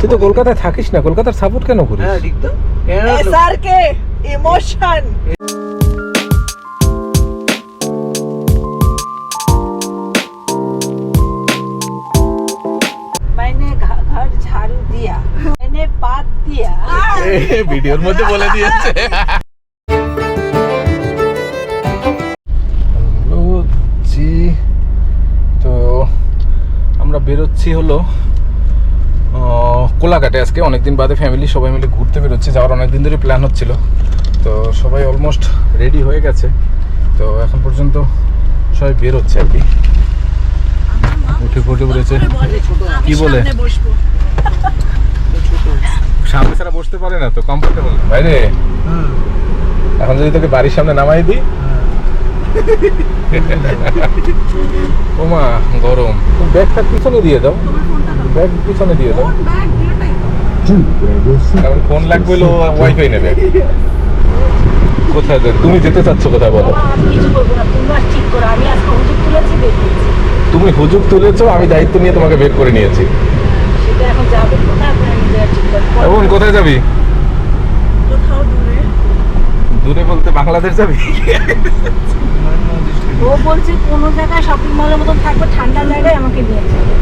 তুই তো কলকাতায় থাকিস না কলকাতার সাপোর্ট কেন করিস? হ্যাঁ ঠিক তো। এসআরকে ইমোশন ভিডিওর মধ্যে বলে দিয়েছে। তো আমরা বেরোচ্ছি হলো কোলাঘাটে আজকে অনেকদিন বাদে ফ্যামিলি সবাই মিলে ঘুরতে বেরোচ্ছি যাওয়ার অনেকদিন ধরে প্ল্যান হচ্ছিল। তো সবাই অলমোস্ট রেডি হয়ে গেছে। তো এখন পর্যন্ত সবাই বেরোচ্ছে আর কি। উঠে ফুটে পড়েছে। কি বলে? সামনে ছাড়া বসতে পারে না তো কমফোর্টেবল বাইরে? এখন যদি তোকে বাড়ির সামনে নামাই দিই। ওমা গরম। ব্যাগটা পিছনে দিয়ে দাও। ব্যাগ পিছনে দিয়ে দাও। কারণ ফোন লাগবে হলো ওয়াইফাই নেবে। কোথায় তুমি যেতে চাচ্ছ কোথায় বলো? তুমি হুজুগ তুলেছো আমি দায়িত্ব নিয়ে তোমাকে বের করে নিয়েছি। সেটা এখন কোথায় যাবি? দূরে। দূরে বলতে বাংলাদেশ যাবি? ও বলছে কোনো জায়গায় শপিং মলের মতন থাকবে ঠান্ডা জায়গায় আমাকে নিয়ে যাবে।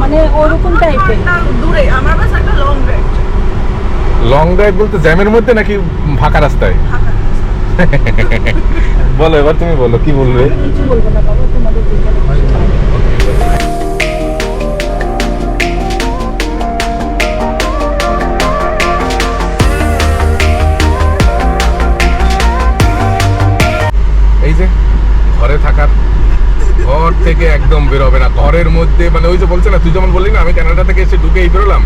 মানে ওরকম টাইপের দূরে আমার বাস একটা লং ড্রাইভ লং ড্রাইভ বলতে জ্যামের মধ্যে নাকি ফাঁকা রাস্তায়? বলো এবার তুমি বলো কি বলবে? কিছু বলব না বাবা তোমাদের ঘর থেকে একদম বেরোবে না। ঘরের মধ্যে মানে ওই যে বলছে না তুই যেমন বললি না আমি কানাডা থেকে এসে ঢুকেই বেরোলাম।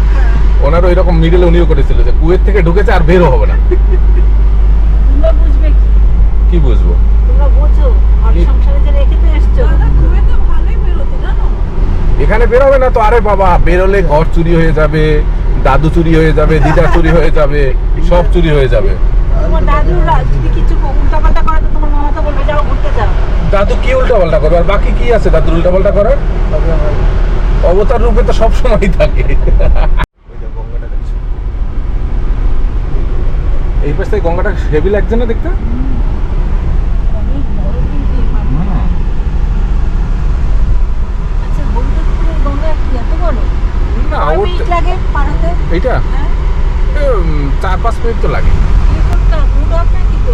ওনার ওই রকম মিডিল উনিও করেছিল যে কুয়েত থেকে ঢুকেছে আর বেরো হবে না। কি? কি বুঝব? এখানে বেরোবে না তো আরে বাবা বেরোলে ঘর চুরি হয়ে যাবে দাদু চুরি হয়ে যাবে দিদা চুরি হয়ে যাবে সব চুরি হয়ে যাবে। তোমার দাদুরা যদি কিছু করে তো তোমার মামা তো বলবে যাও ঘুরতে যাও। দাদু কি করবে আর বাকি কি আছে? দাদুর করার অবতার রূপে তো সব সময় থাকে। ওইটা গঙ্গাটা দেখছ। এই পাশ থেকে গঙ্গাটা হেভি লাগছে না দেখতে। আচ্ছা হলদপুরের গঙ্গা কি এত বড়? না হ্যাঁ। চার পাঁচ মিনিট তো লাগে কি করতাম মুড অফ নাকি তো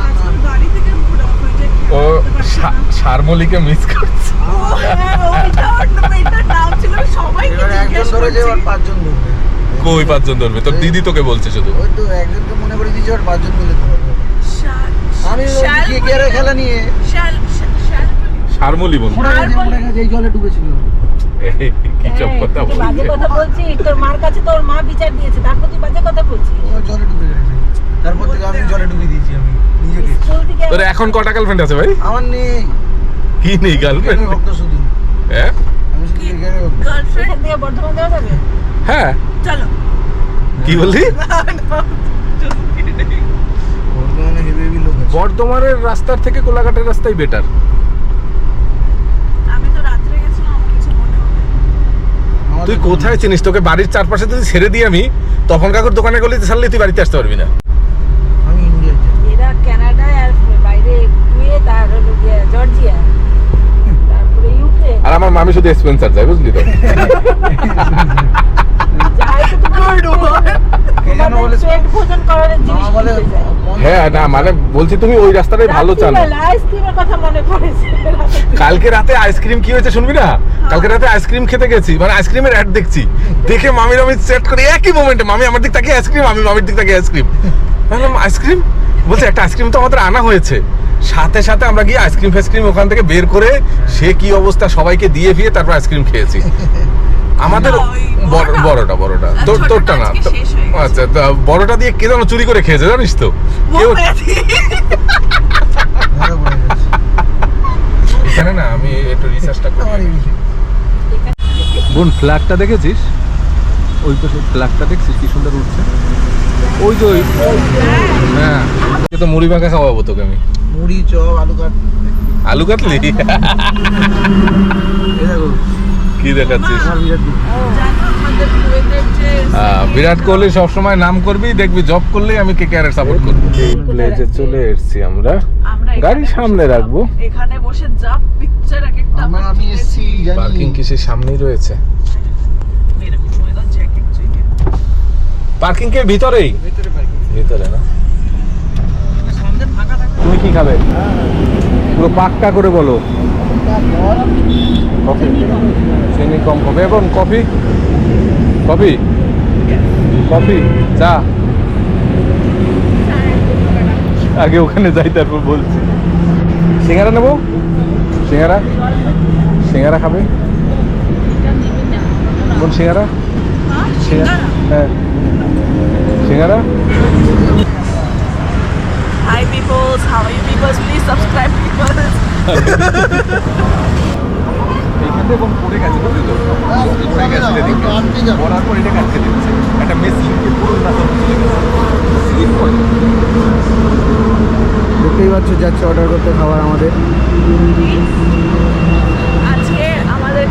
আজকাল গাড়ি থেকে মুড অফ হয়ে যায় ও সা- সারমলিকে মিস করছে ও হ্যাঁ ওইটা অন্য মেয়েটার নাম ছিল আমি সবাইকে এবার একজন জিজ্ঞেস ধরেছে এবার করছি। পাঁচজন ধরবে। কই পাঁচজন ধরবে? তোর দিদি তোকে বলছে শুধু। ওই তো একজনকে মনে করে দিয়েছে পাঁচজন মিলে আমি খেলা নিয়ে? শাল বলি। এই জলে ডুবেছিল। কি সব হ্যাঁ, কথা তুই বাজে কথা বলছিস তোর মার কাছে তোর মা বিচার দিয়েছে তারপর তুই বাজে কথা বলছিস। ও জলে ডুবে গেছে। তারপর থেকে আমি জলে ডুবে দিয়েছি আমি। তোর এখন কটা গার্লফ্রেন্ড আছে ভাই? আমার নেই। কি নেই গার্লফ্রেন্ড ভক্ত শুধু। হ্যাঁ? গার্লফ্রেন্ড বর্ধমান যাওয়া যাবে? হ্যাঁ। চলো। কি বললি? বর্ধমানের রাস্তার থেকে কোলাঘাটের রাস্তাই বেটার মনে তুই কোথায় চিনিস? তোকে বাড়ির চারপাশে যদি ছেড়ে দিই আমি তখন কাকুর দোকানে গলিতে ছাড়লে তুই বাড়িতে আসতে পারবি না আমি ইন্ডিয়াতে এরা কানাডায় আর বাইরে কুয়েত আর হলো গিয়ে জর্জিয়া তারপরে ইউকে আর আমার মামি শুধু স্পেন্সার যায় বুঝলি তো? মামা হ্যাঁ না মানে বলছি তুমি ওই রাস্তাটাই ভালো পড়েছে। কালকে রাতে আইসক্রিম কি হয়েছে শুনবি না? কালকে রাতে আইসক্রিম খেতে গেছি মানে আইসক্রিমের অ্যাড দেখছি। দেখে মামির আমি সেট করি একই মোমেন্টে মামি আমার দিক তাকিয়ে আইসক্রিম আমি মামির দিক তাকিয়ে আইসক্রিম। আইসক্রিম? বলছে একটা আইসক্রিম তো আমাদের আনা হয়েছে। সাথে সাথে আমরা গিয়ে আইসক্রিম ফাইসক্রিম ওখান থেকে বের করে সে কি অবস্থা সবাইকে দিয়ে ফিয়ে তারপর আইসক্রিম খেয়েছি আমাদের বড়- বড়টা? বড়টা তোর তোরটা না। আচ্ছা তা বড়টা দিয়ে কে যেন চুরি করে খেয়েছে জানিস তো কেউ। এখানে না আমি একটু রিসার্চটা বিষয়। বোন ফ্ল্যাগটা দেখেছিস ওই পাশে ফ্ল্যাগটা দেখছিস কি সুন্দর উঠছে ওই ওই হ্যাঁ। তো মুড়ি মাখা খাওয়াবো তোকে আমি। মুড়ি চপ আলু কাট আলু কাটলি? কি দেখাচ্ছিস? জানো আমাদের কুয়েতের যে আহ, বিরাট কোহলি সবসময় নাম করবি দেখবি জব করলেই আমি কেকেআর সাপোর্ট করব। প্লেজে চলে এসেছি আমরা আমরা গাড়ি সামনে রাখব। এখানে বসে যা পিকচার এক একটা আমি এসছি পার্কিং কি সে সামনেই রয়েছে? পার্কিং কে ভিতরেই? ভেতরে ভিতরে না? তুমি কি খাবে? পুরো পাক্কা করে বলো। কফি। চিনি কম কফি এবং কফি? কফি? কফি? চা? আগে ওখানে যাই তারপর বলছি। সিঙ্গারা নেব? সিঙ্গারা? সিঙ্গারা খাবে? কোন সিঙ্গারা। সিঙ্গারা। হ্যাঁ। সিঙ্গারা Hi peoples, how are you peoples? Please subscribe peoples. এইখান থেকে বোন পড়ে গেছে বুঝলি তো? পড়ে গেছে এদিকে। পড়ার পর এটা কাটকে দিচ্ছে। একটা লিখে পুরো না স্লিপ করে দেখতেই পাচ্ছ যাচ্ছে অর্ডার করতে খাবার আমাদের।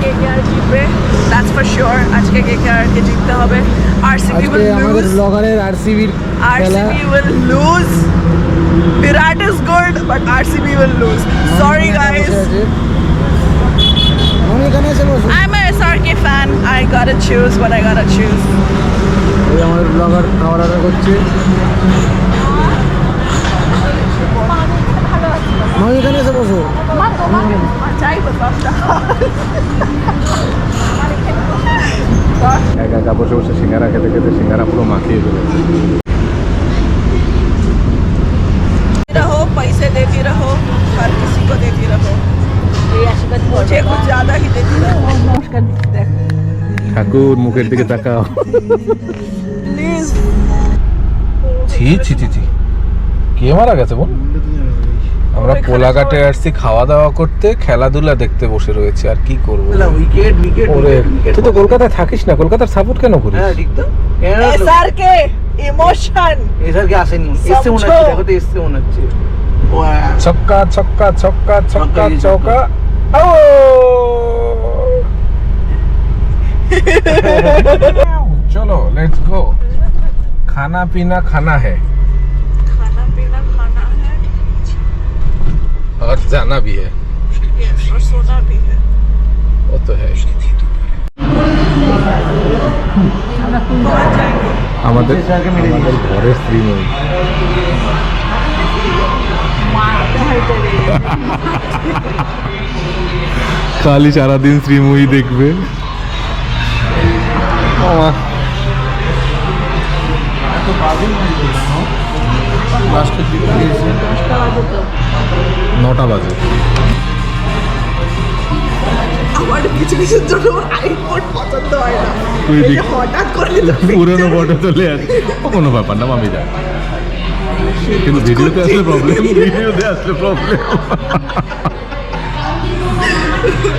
কেকেআর জিতবে দ্যাটস ফর শিওর আজকে কেকেআর কে জিততে হবে আরসিবি আজকে উইল আমাদের লুজ ব্লগারের আরসিবির খেলা RCB will lose Virat is good but RCB will lose sorry guys আমি এখানে এসে বসো I'm a SRK fan. I gotta choose what I gotta choose. ওই আমাদের ব্লগার খাবার অর্ডার করছে আমি এখানে এসে বসো চাই বাতাসটা একা একা বসে বসে সিঙ্গারা খেতে খেতে সিঙ্গারা পুরো মাখিয়ে ফেলেছে रहो पैसे देती रहो हर किसी को देती रहो এই আশীর্বাদ मुझे कुछ ज्यादा ही देती रहो নমস্কার দেখ ঠাকুর মুখের দিকে তাকাও प्लीज ছি ছি ছি ছি কে মারা গেছে বোন আমরা ওইখানে কোলাঘাটে সবাই- আসছি খাওয়া দাওয়া করতে খেলাধুলা দেখতে বসে রয়েছে আর কি করবো উইকেট উইকেট ওরে তুই তো কলকাতায় থাকিস না কলকাতার সাপোর্ট কেন করিস হ্যাঁ ঠিক তো एसआर के इमोशन এসআরকে আসেনি এসছে মনে হচ্ছে দেখো তো এসছে মনে হচ্ছে ও আহ, ছক্কা ছক্কা ছক্কা ছক্কা ছক্কা, চৌকা ও चलो लेट्स गो खाना पीना खाना है और जाना भी है yes, और सोना भी है वो तो है আমাদের এসআরকে মেরে আমাদের ঘরের শ্রীময়ী খালি সারাদিন শ্রীময়ী দেখবে ওমা, লাস্টের দিকে এসে নটা বাজে। আমার কিছু কিছুর জন্য আইফোন পছন্দ হয় না। তুই এই যে দেখ। হঠাৎ করে পুরনো ফটো চলে আসে। ও কোনো ব্যাপার না মামি যায় কিন্তু ভিডিওতে আসলে প্রবলেম ভিডিওতে আসলে প্রবলেম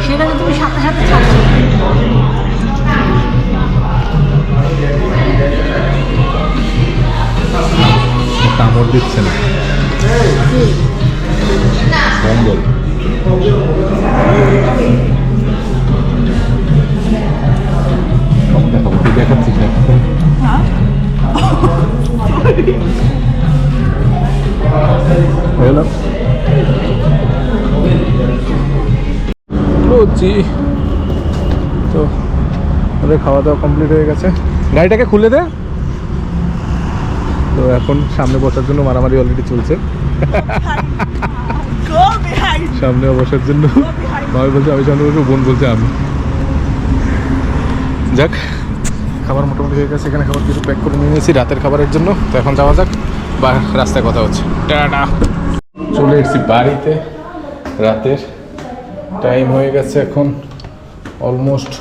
সেটা তুমি সাথে সাথে ছাড়ছো কামড় দিচ্ছে না। লুচি তো ওদের খাওয়া দাওয়া কমপ্লিট হয়ে গেছে। গাড়িটাকে খুলে দে। তো এখন সামনে বসার জন্য মারামারি অলরেডি চলছে। সামনে বসার জন্য ভাবি বলছে আমি সামনে বসবো বোন বলছে আমি। যাক খাবার মোটামুটি হয়ে গেছে এখানে খাবার কিছু প্যাক করে নিয়ে নিয়েছি রাতের খাবারের জন্য। তো এখন যাওয়া যাক বা রাস্তায় কথা হচ্ছে। টাটা। চলে এসেছি বাড়িতে রাতের টাইম হয়ে গেছে এখন অলমোস্ট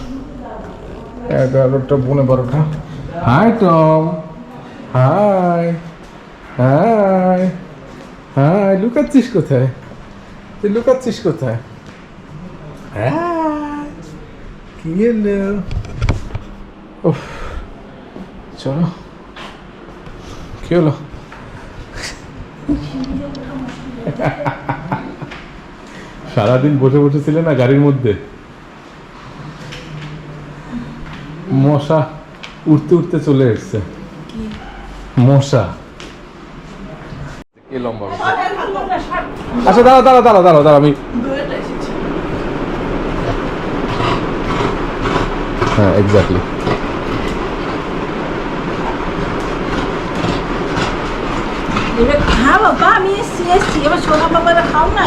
এগারোটা পৌনে বারোটা। Hi Tom hi hi hi লুকাচ্ছিস কোথায়? তুই লুকাচ্ছিস কোথায়? হ্যাঁ? কি এলো উফ। চলো। কি হলো? সারাদিন বসে বসে ছিলে না গাড়ির মধ্যে? মশা উঠতে উঠতে চলে এসছে। মশা কে লম্বা বেশি? আচ্ছা দাঁড়া দাঁড়া দাঁড়া দাঁড়া দাঁড়া আমি হ্যাঁ এক্স্যাক্টলি এবার খা বাবা আমি এসছি এসছি এবার সোনা বাবারা খাও না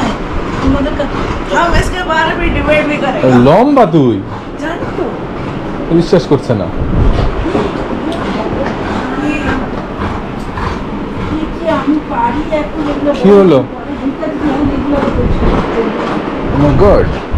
তোমাদের কা- हम इसके बारे में डिबेट भी करेंगे লম্বা তুই जान तो বিশ্বাস করছে না কি হলো? পরে